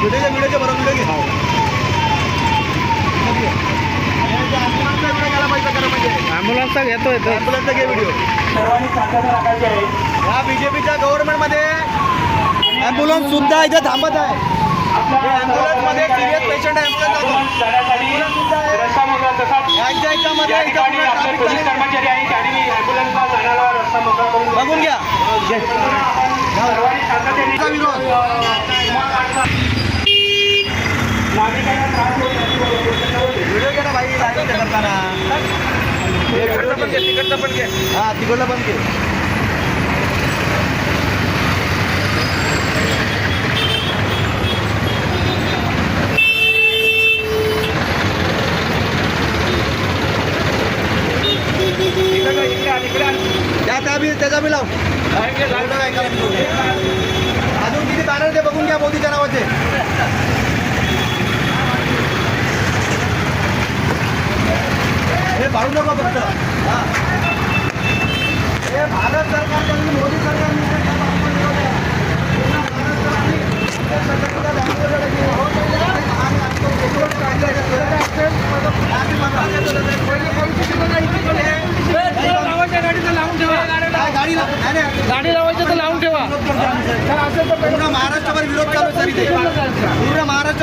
Video बरोबर video घ्या ॲम्ब्युलन्सचा घेतोय तर ॲम्ब्युलन्सचा घे व्हिडिओ सर्वांनी राखायचे आहे. ह्या बी जे पीच्या गव्हर्नमेंटमध्ये ॲम्ब्युलन्ससुद्धा इथे थांबत आहे. ॲम्ब्युलन्समध्ये सिरियस पेशंट आहे त्यांनी ॲम्ब्युलन्सला बघून घ्या. विरोध. व्हिडिओ घे ना भाई लाईव्ह करताना तिकडचं पण घे तिकडचं घे. हा तिकडलं घे. त्याचा बी लाव. अजून किती बॅनर ते बघून घ्या मोदीच्या नावाचे हे पाडू नका फक्त हा. हे भारत सरकारचा आणि मोदी सरकारने जे काम आपण केलं आहे, पूर्ण महाराष्ट्रामध्ये त्या सगळ्यांचा दाखवलेला आहे. हो, पहिले आणि आता तो पेट्रोल काढलं आहे. आधी बघा. काय गाडी लाव- नाही, नाही. गाडी लावायचं तर लावून ठेवा पूर्ण महाराष्ट्रभर विरोध चालू सर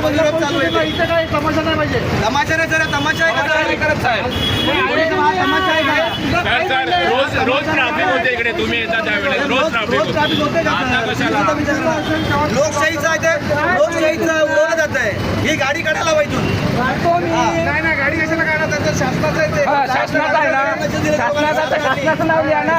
विरोध चालू आहे. इथे. इथं काय तमाशा नाही पाहिजे. तमाशा नाही सर तमाशा आहे का सर? मोदीचा हा तमाशा आहे का? सर सर रोज रोज ट्रॅफिक होते इकडे. तुम्ही येता त्यावेळेस रोज रोज ट्रॅफिक रोज होते. ट्रॅफिक होते का? आता सर? कशाला? आता विचारा. लोकशाहीचं आहे ते. लोकशाहीचं जात आहे. ही गाडी काढायला इथून. नाही ना गाडी कशाला काढत शासनाचं आहे ते. शासनाचं आहे ना. शासनाचं शासनाचं नाव लिहा ना.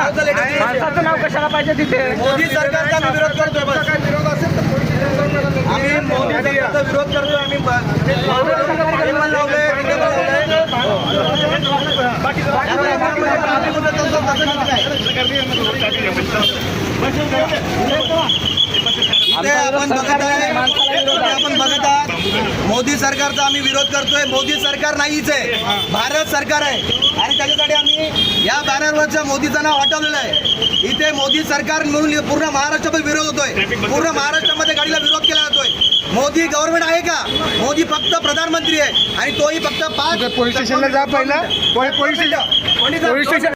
माणसाचं नाव कशाला पाहिजे तिथे? मोदी सरकारचा विरोध करतोय बस काय विरोध असेल तर पोलीस स्टेशनला जाऊन आम्ही मोदी सरकारचा विरोध करतोय आम्ही ब- हे पण लावलंय, तिथे पण लावलंय. त्यामुळे त्यामुळे traffic होतं तसं- तसं नाही काय. इथे आपण बघत आहे आपण बघत आहात. मोदी सरकारचा आम्ही विरोध करतोय. मोदी सरकार नाहीच आहे. भारत सरकार आहे. आणि त्याच्यासाठी आम्ही या बॅनरवरच्या मोदीचं नाव हटवलेलं आहे. इथे मोदी सरकार म्हणून पूर्ण महाराष्ट्रामध्ये विरोध होतोय. पूर्ण महाराष्ट्रामध्ये गाडीला विरोध केला जातोय. मोदी गव्हर्नमेंट आहे का? मोदी फक्त प्रधानमंत्री आहे. आणि तोही फक्त पाच पोलीस स्टेशनला जा पहिला. Police station police station